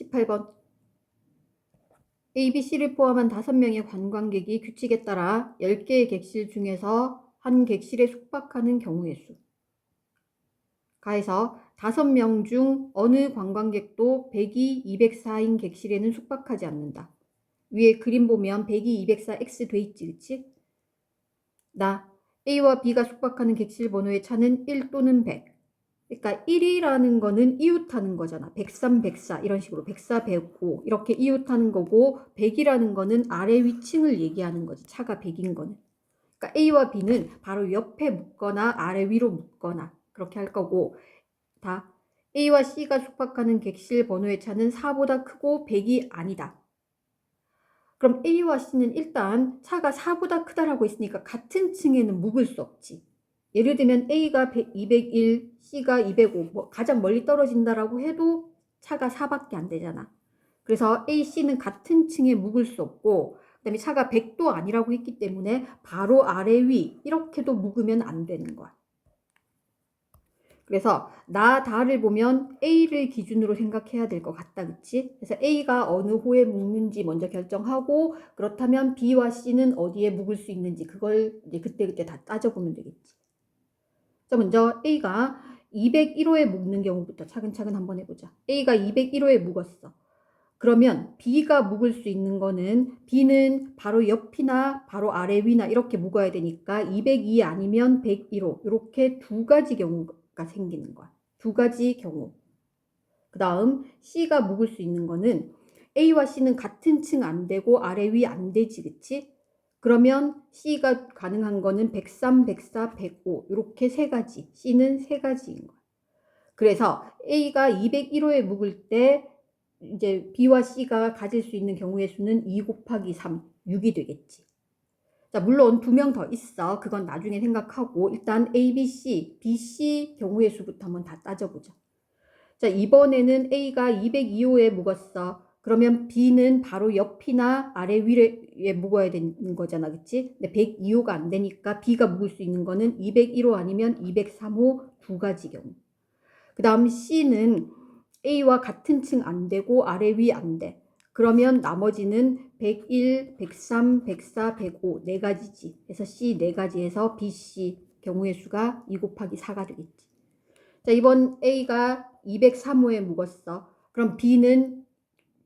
18번. A, B, C를 포함한 5명의 관광객이 규칙에 따라 10개의 객실 중에서 한 객실에 숙박하는 경우의 수. 가에서 5명 중 어느 관광객도 102, 204인 객실에는 숙박하지 않는다. 위에 그림 보면 102, 204 X 돼 있지, 그치? 나 A와 B가 숙박하는 객실 번호의 차는 1 또는 100. 그러니까 1이라는 거는 이웃하는 거잖아. 103, 104 이런 식으로 104, 105 이렇게 이웃하는 거고 100이라는 거는 아래 위층을 얘기하는 거지. 차가 100인 거는. 그러니까 A와 B는 바로 옆에 묶거나 아래 위로 묶거나 그렇게 할 거고 다 A와 C가 숙박하는 객실 번호의 차는 4보다 크고 100이 아니다. 그럼 A와 C는 일단 차가 4보다 크다라고 했으니까 같은 층에는 묵을 수 없지. 예를 들면 A가 100, 201, C가 205, 뭐 가장 멀리 떨어진다라고 해도 차가 4밖에 안 되잖아. 그래서 A, C는 같은 층에 묵을 수 없고, 그 다음에 차가 100도 아니라고 했기 때문에 바로 아래 위 이렇게도 묵으면 안 되는 거야. 그래서 나 다를 보면 A를 기준으로 생각해야 될 것 같다, 그치? 그래서 A가 어느 호에 묵는지 먼저 결정하고 그렇다면 B와 C는 어디에 묵을 수 있는지 그걸 이제 그때그때 다 따져보면 되겠지. 자, 먼저 A가 201호에 묵는 경우부터 차근차근 한번 해보자. A가 201호에 묵었어. 그러면 B가 묵을 수 있는 거는 B는 바로 옆이나 바로 아래 위나 이렇게 묵어야 되니까 202 아니면 101호 이렇게 두 가지 경우가 생기는 거야. 두 가지 경우. 그 다음 C가 묵을 수 있는 거는 A와 C는 같은 층 안 되고 아래 위 안 되지 그치? 그러면 C가 가능한 거는 103, 104, 105 이렇게 세 가지. C는 세 가지인 거야. 그래서 A가 201호에 묵을 때 이제 B와 C가 가질 수 있는 경우의 수는 2 곱하기 3, 6이 되겠지. 자, 물론 두 명 더 있어. 그건 나중에 생각하고 일단 A, B, C, B, C 경우의 수부터 한번 다 따져보자. 자, 이번에는 A가 202호에 묵었어. 그러면 B는 바로 옆이나 아래 위에 묵어야 되는 거잖아. 그치? 근데 102호가 안 되니까 B가 묵을 수 있는 거는 201호 아니면 203호 두 가지 경우. 그 다음 C는 A와 같은 층 안 되고 아래 위 안 돼. 그러면 나머지는 101, 103, 104, 105 네 가지지. 그래서 C 네 가지에서 B, C 경우의 수가 2 곱하기 4가 되겠지. 자, 이번 A가 203호에 묵었어. 그럼 B는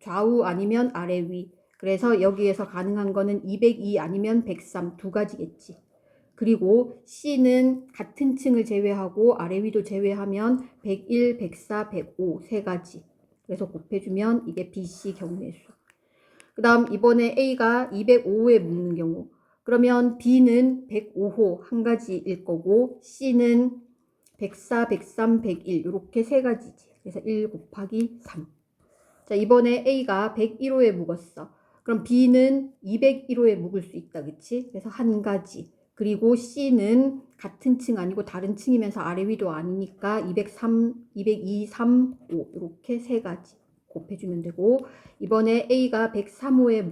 좌우 아니면 아래 위. 그래서 여기에서 가능한 거는 202 아니면 103 두 가지겠지. 그리고 C는 같은 층을 제외하고 아래 위도 제외하면 101, 104, 105 세 가지. 그래서 곱해주면 이게 BC 경우의 수. 그 다음 이번에 A가 205호에 묵는 경우. 그러면 B는 105호 한 가지일 거고 C는 104, 103, 101 이렇게 세 가지지. 그래서 1 곱하기 3. 자 이번에 A가 101호에 묵었어. 그럼 B는 201호에 묵을 수 있다. 그치? 그래서 한 가지. 그리고 C는 같은 층 아니고 다른 층이면서 아래 위도 아니니까 203, 202, 3, 5 이렇게 세 가지 곱해주면 되고 이번에 A가 103호에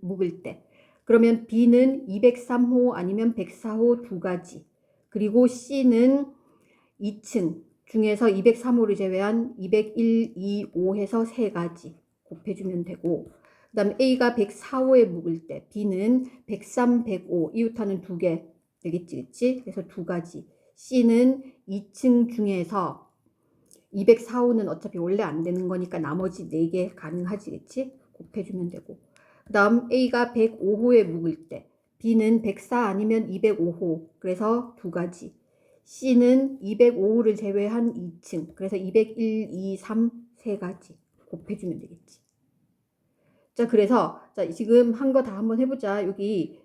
묵을 때 그러면 B는 203호 아니면 104호 두 가지 그리고 C는 2층 중에서 203호를 제외한 201, 2, 5 해서 세 가지 곱해주면 되고 그 다음 A가 104호에 묵을 때 B는 103, 105 이웃하는 두 개 되겠지 그치? 그래서 두 가지 C는 2층 중에서 204호는 어차피 원래 안 되는 거니까 나머지 4개 가능하지 그치? 곱해주면 되고 그 다음 A가 105호에 묵을 때 B는 104 아니면 205호 그래서 두 가지 C는 205호를 제외한 2층 그래서 201, 2, 3 세 가지 곱해주면 되겠지 자, 그래서 자, 지금 한 거 다 한번 해보자. 여기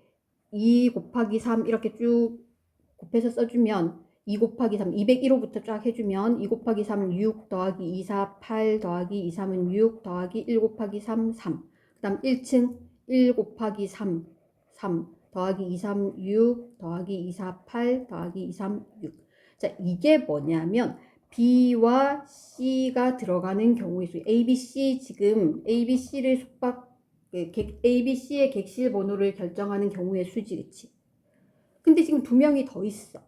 2 곱하기 3 이렇게 쭉 곱해서 써주면 2 곱하기 3, 201호부터 쫙 해주면 2 곱하기 3, 6 더하기 2, 4, 8 더하기 2, 3은 6 더하기 1 곱하기 3, 3. 그 다음 1층 1 곱하기 3, 3 더하기 2, 3, 6 더하기 2, 4, 8 더하기 2, 3, 6. 자, 이게 뭐냐면 B와 C가 들어가는 경우의 수. A, B, C 지금 A, B, C를 숙박 A, B, C의 객실 번호를 결정하는 경우의 수지, 그치? 근데 지금 두 명이 더 있어.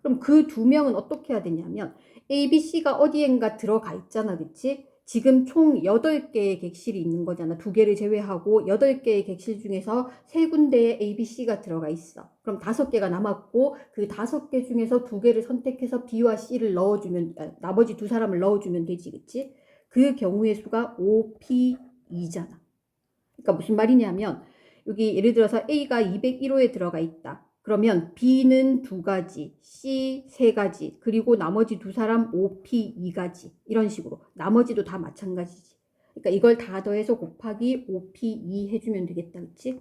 그럼 그 두 명은 어떻게 해야 되냐면 A, B, C가 어디엔가 들어가 있잖아, 그치? 지금 총 8개의 객실이 있는 거잖아. 두 개를 제외하고 8개의 객실 중에서 세 군데에 A, B, C가 들어가 있어. 그럼 다섯 개가 남았고 그 다섯 개 중에서 두 개를 선택해서 B와 C를 넣어주면 아, 나머지 두 사람을 넣어주면 되지, 그치? 그 경우의 수가 5, P, 2잖아. 그러니까 무슨 말이냐면 여기 예를 들어서 A가 201호에 들어가 있다. 그러면 B는 두 가지, C 세 가지, 그리고 나머지 두 사람 5P 2가지 이런 식으로 나머지도 다 마찬가지지. 그러니까 이걸 다 더해서 곱하기 5P 2 해주면 되겠다, 그치?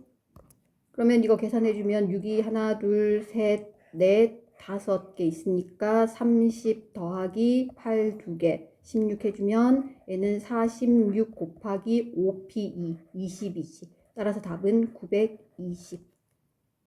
그러면 이거 계산해주면 6이 하나, 둘, 셋, 넷, 다섯 개 있으니까 30 더하기 8 두 개, 16 해주면 얘는 46 곱하기 5P 2, 20이지. 따라서 답은 920.